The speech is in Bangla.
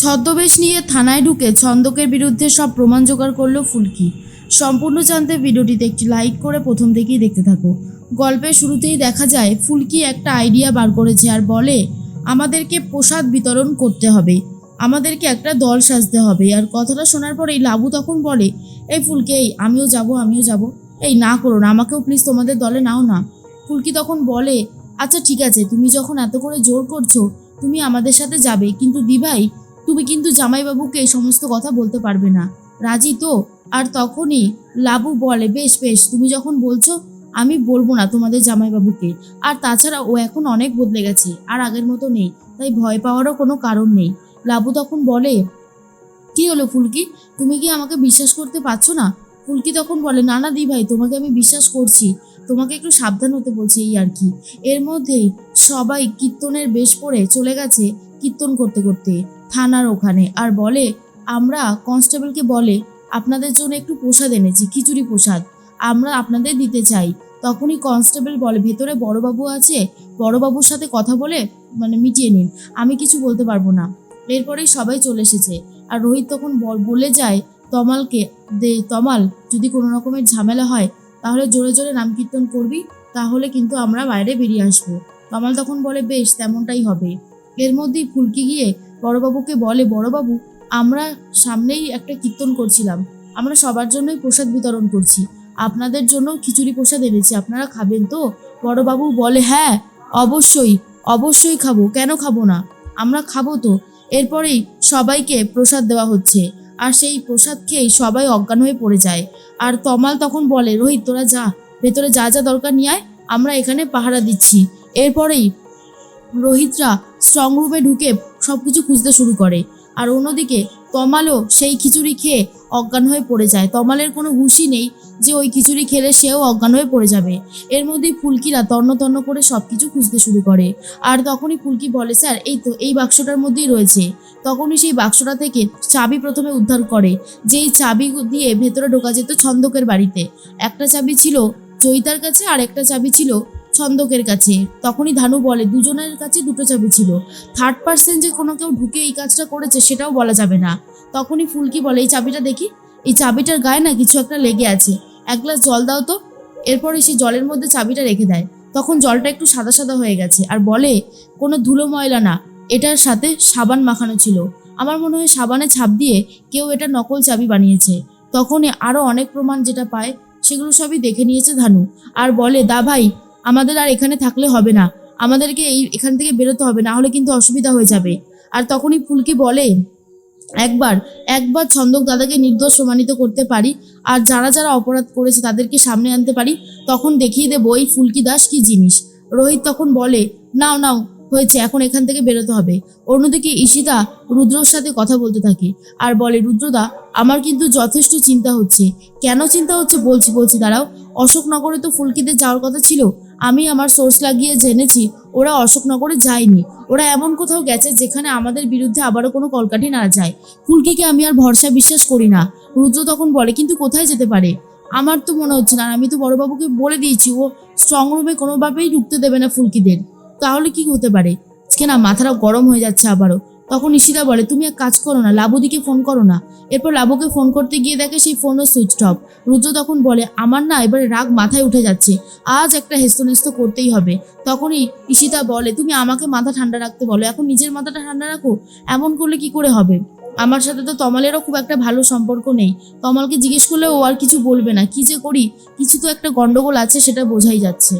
ছদ্মবেশ নিয়ে থানায় ঢুকে ছন্দকের বিরুদ্ধে সব প্রমাণ জোগাড় করল ফুলকি। সম্পূর্ণ জানতে ভিডিওটিতে একটি লাইক করে প্রথম থেকেই দেখতে থাকো। গল্পের শুরুতেই দেখা যায়, ফুলকি একটা আইডিয়া বার করেছে আর বলে, আমাদেরকে প্রসাদ বিতরণ করতে হবে। আমাদেরকে একটা দল সাজতে হবে। আর কথাটা শোনার পরেই লাবু তখন বলে, এই ফুলকি, এই, আমিও যাব আমিও যাব। এই, না করো না, আমাকেও প্লিজ তোমাদের দলে নাও না। ফুলকি তখন বলে আচ্ছা ঠিক আছে, তুমি যখন এত করে জোর করছ, তুমি আমাদের সাথে যাবে। কিন্তু দিভাই তুমি কিন্তু জামাইবাবুকে এই সমস্ত কথা বলতে পারবে না। রাজি তো? আর তখনই লাবু বলে, বেশ বেশ, তুমি যখন বলছো, আমি বলব না তোমাদের জামাইবাবুকে। আর তাছাড়া ও এখন অনেক বদলে গেছে, আর আগের মতো নেই, তাই ভয় পাওয়ারও কোনো কারণ নেই। লাবু তখন বলে, কি হলো ফুলকি? তুমি কি আমাকে বিশ্বাস করতে পারছ না? ফুলকি তখন বলে, না না দি ভাই তোমাকে আমি বিশ্বাস করছি। তোমাকে একটু সাবধান হতে বলছি এই আর কি। এর মধ্যেই সবাই কীর্তনের বেশ পড়ে চলে গেছে কীর্তন করতে করতে। থানার ওখানে। আর বলে, আমরা কনস্টেবলকে বলে, আপনাদের জন্য একটু প্রসাদ এনেছি, খিচুড়ি প্রসাদ। আমরা আপনাদের দিতে চাই। তখনই কনস্টেবল বলে, ভেতরে বড়বাবু আছে, বড়বাবুর সাথে কথা বলে মানে মিটিয়ে নিন। আমি কিছু বলতে পারব না। এরপরেই সবাই চলে এসেছে। আর রোহিত তখন বলে যায়, তমালকে দে, তমাল, যদি কোনো রকমের ঝামেলা হয়, তাহলে জোরে জোরে নাম কীর্তন করবি, তাহলে কিন্তু আমরা বাইরে বেরিয়ে আসব। তমাল তখন বলে, বেশ, তেমনটাই হবে। এর মধ্যেই ফুলকি গিয়ে বড়বাবুকে বলে, বড়বাবু, আমরা সামনেই একটা কীর্তন করছিলাম। আমরা সবার জন্যই প্রসাদ বিতরণ করছি। আপনাদের জন্য খিচুড়ি প্রসাদ এনেছি। আপনারা খাবেন তো? বড়বাবু বলে হ্যাঁ অবশ্যই অবশ্যই খাব। কেন খাব না? আমরা খাব তো। এরপরেই সবাইকে প্রসাদ দেওয়া হচ্ছে। আর সেই প্রসাদ খেয়েই সবাই অজ্ঞান হয়ে পড়ে যায়। আর তমাল তখন বলে, রোহিত, তোরা যা। ভেতরে যা যা দরকার নিয়ে আয়। আমরা এখানে পাহারা দিচ্ছি। এরপরেই রোহিতরা স্ট্রং রুমে ঢুকে সব কিছু খুঁজতে শুরু করে। আর অন্যদিকে, তমালও সেই খিচুড়ি খেয়ে অজ্ঞান হয়ে পড়ে যায়। তমালের কোনো হুঁশই নেই যে ওই খিচুড়ি খেলে সেও অজ্ঞান হয়ে পড়ে যাবে। এর মধ্যেই ফুলকিরা তন্ন তন্ন করে সব কিছু খুঁজতে শুরু করে। আর তখনই ফুলকি বলে, স্যার, এই তো, এই বাক্সটার মধ্যেই রয়েছে। তখনই সেই বাক্সটা থেকে চাবি প্রথমে উদ্ধার করে, যেই চাবি দিয়ে ভেতরে ঢোকা যেত ছন্দকের বাড়িতে। একটা চাবি ছিল চৈতার কাছে আর একটা চাবি ছিল ছন্দকের কাছে। তখনই ধানু বলে, দুজনের কাছে দুটো চাবি ছিল। থার্ড পার্সন যে কোনো কেউ ঢুকে এই কাজটা করেছে সেটাও বলা যাবে না। তখনই ফুলকি বলে, এই চাবিটা দেখি। এই চাবিটার গায়ে না কিছু একটা লেগে আছে। এক গ্লাস জল দাও তো। এরপরে সেই জলের মধ্যে চাবিটা রেখে দেয়। তখন জলটা একটু সাদা সাদা হয়ে গেছে আর বলে, কোনো ধুলো ময়লা না। এটার সাথে সাবান মাখানো ছিল। আমার মনে হয় সাবানে ছাপ দিয়ে কেউ এটা নকল চাবি বানিয়েছে। তখনই আরও অনেক প্রমাণ যেটা পায়, সেগুলো সবই দেখে নিয়েছে ধানু। আর বলে, দা ভাই আমাদের আর এখানে থাকলে হবে না। আমাদেরকে এই, এখান থেকে বেরোতে হবে, না হলে কিন্তু অসুবিধা হয়ে যাবে। আর তখনই ফুলকি বলে, একবার একবার ছন্দক দাদাকে নির্দোষ প্রমাণিত করতে পারি, আর যারা যারা অপরাধ করেছে তাদেরকে সামনে আনতে পারি, তখন দেখিয়ে দেবো এই ফুলকি দাস কি জিনিস। রোহিত তখন বলে, নাও নাও, হয়েছে, এখন এখান থেকে বেরোতে হবে। অন্যদিকে ঈশিতা রুদ্রর সাথে কথা বলতে থাকে, আর বলে, রুদ্রদা, আমার কিন্তু যথেষ্ট চিন্তা হচ্ছে। কেন চিন্তা হচ্ছে? বলছি বলছি, দাঁড়াও। অশোকনগরে তো ফুলকিদের যাওয়ার কথা ছিল। আমি আমার সোর্স লাগিয়ে জেনেছি, ওরা অশোকনগরে যায়নি। ওরা এমন কোথাও গেছে যেখানে আমাদের বিরুদ্ধে আবারও কোনো কলকাঠি না যায়। ফুলকিকে আমি আর ভরসা বিশ্বাস করি না। রুদ্র তখন বলে, কিন্তু কোথায় যেতে পারে? আমার তো মনে হচ্ছে না আমি তো বড়বাবুকে বলে দিয়েছি, ও স্ট্রং রুমে কোনোভাবেই ঢুকতে দেবে না ফুলকিদের। তাহলে কি হতে পারে? না মাথাটা গরম হয়ে যাচ্ছে আবারও। তখন ঈশিতা বলে, তুমি এক কাজ করো না, লাবুদিকে ফোন করো না। এরপর লাবুকে ফোন করতে গিয়ে দেখে সেই ফোনও সুইচ অফ। রুদ্র তখন বলে, আমার না এবারে রাগ মাথায় উঠে যাচ্ছে, আজ একটা হেস্তনেস্ত করতেই হবে। তখনই ঈশিতা বলে, তুমি আমাকে মাথা ঠান্ডা রাখতে বলো, এখন নিজের মাথাটা ঠান্ডা রাখো, এমন করলে কি করে হবে? আমার সাথে তো তমালেরও খুব একটা ভালো সম্পর্ক নেই। তমালকে জিজ্ঞেস করলে ও আর কিছু বলবে না। কি যে করি, কিছু তো একটা গন্ডগোল আছে, সেটা বোঝাই যাচ্ছে।